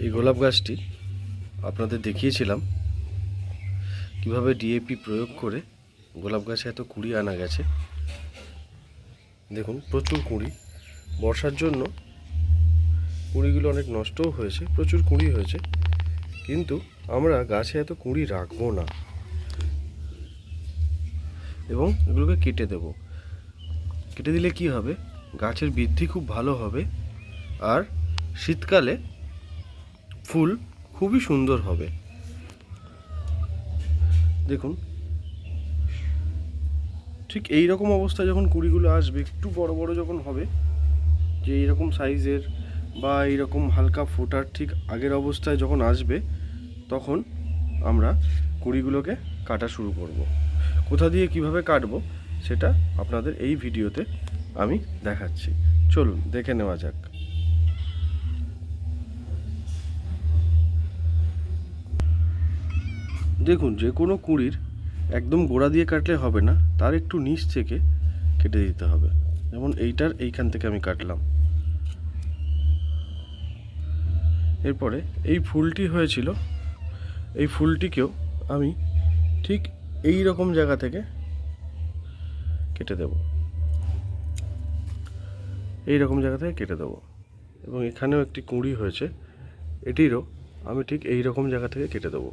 এই গোলাপ গাছটি আপনাদের দেখিয়েছিলাম। কীভাবে ডিএপি প্রয়োগ করে গোলাপ গাছে এত কুড়ি আনা গেছে। দেখুন, প্রচুর কুঁড়ি। বর্ষার জন্য কুঁড়িগুলো অনেক নষ্টও হয়েছে, প্রচুর কুঁড়ি হয়েছে। কিন্তু আমরা গাছে এত কুঁড়ি রাখব না। এবং এগুলোকে কেটে দেব। কেটে দিলে কি হবে? গাছের বৃদ্ধি খুব ভালো হবে। আর শীতকালে ফুল খুবই সুন্দর হবে। দেখুন। ঠিক এই রকম অবস্থায় যখন কুড়িগুলো আসবে, একটু বড় বড় যখন হবে, যে এইরকম সাইজের বা এইরকম হালকা ফোটার ঠিক আগের অবস্থায় যখন আসবে, তখন আমরা কুড়িগুলোকে কাটা শুরু করব। কোথা দিয়ে কীভাবে কাটবো, সেটা আপনাদের এই ভিডিওতে আমি দেখাচ্ছি। চলুন, দেখে নেওয়া যাক। দেখুন, যে কোনো কুঁড়ির একদম গোড়া দিয়ে কাটলে হবে না, তার একটু নিচ থেকে কেটে দিতে হবে। যেমন এইটার এইখান থেকে আমি কাটলাম। এরপরে এই ফুলটি হয়েছিল, এই ফুলটিকেও আমি ঠিক এই রকম জায়গা থেকে কেটে দেব। এই রকম জায়গা থেকে কেটে দেবো। এবং এখানেও একটি কুঁড়ি হয়েছে, এটিরও আমি ঠিক এই রকম জায়গা থেকে কেটে দেবো।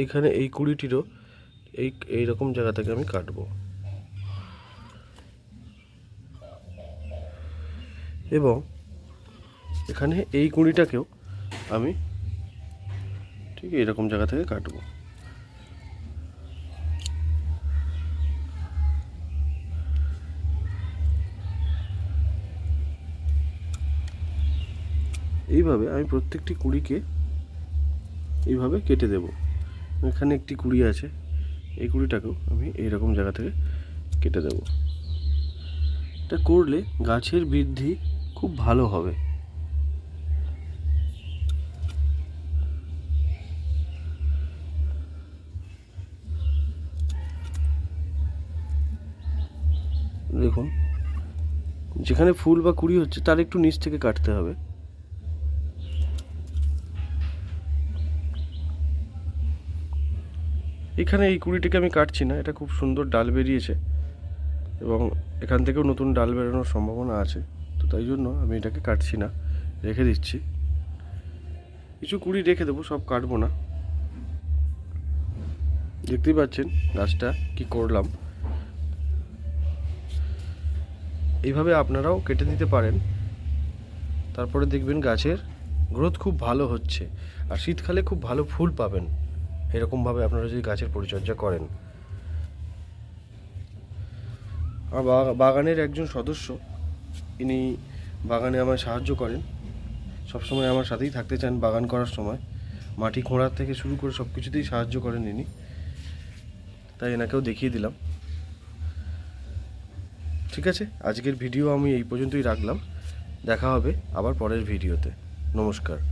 এইখানে এই কুড়িটিরও এই এই রকম জায়গা থেকে আমি কাটবো। এবং এখানে এই কুড়িটাকেও আমি ঠিক এইরকম জায়গা থেকে কাটবো। এইভাবে আমি প্রত্যেকটি কুড়িকে এইভাবে কেটে দেব। এখানে একটি কুড়ি আছে। এই কুড়িটাকেও আমি এইরকম জায়গা থেকে কেটে দেব। এটা করলে গাছের বৃদ্ধি খুব ভালো হবে। দেখুন, যেখানে ফুল বা কুড়ি হচ্ছে, তার একটু নিচ থেকে কাটতে হবে। এখানে এই কুড়িটিকে আমি কাটছি না, এটা খুব সুন্দর ডাল বেরিয়েছে এবং এখান থেকেও নতুন ডাল বেরোনোর সম্ভাবনা আছে, তো তাই জন্য আমি এটাকে কাটছি না, রেখে দিচ্ছি। কিছু কুড়ি রেখে দেবো, সব কাটবো না। দেখতেই পাচ্ছেন গাছটা কি করলাম। এইভাবে আপনারাও কেটে দিতে পারেন। তারপরে দেখবেন গাছের গ্রোথ খুব ভালো হচ্ছে, আর শীতকালে খুব ভালো ফুল পাবেন। এরকমভাবে আপনারা যদি গাছের পরিচর্যা করেন। আমার বাগানের একজন সদস্য, ইনি বাগানে আমায় সাহায্য করেন। সবসময় আমার সাথেই থাকতে চান বাগান করার সময়। মাটি খোঁড়ার থেকে শুরু করে সব কিছুতেই সাহায্য করেন ইনি। তাই এনাকেও দেখিয়ে দিলাম। ঠিক আছে, আজকের ভিডিও আমি এই পর্যন্তই রাখলাম। দেখা হবে আবার পরের ভিডিওতে। নমস্কার।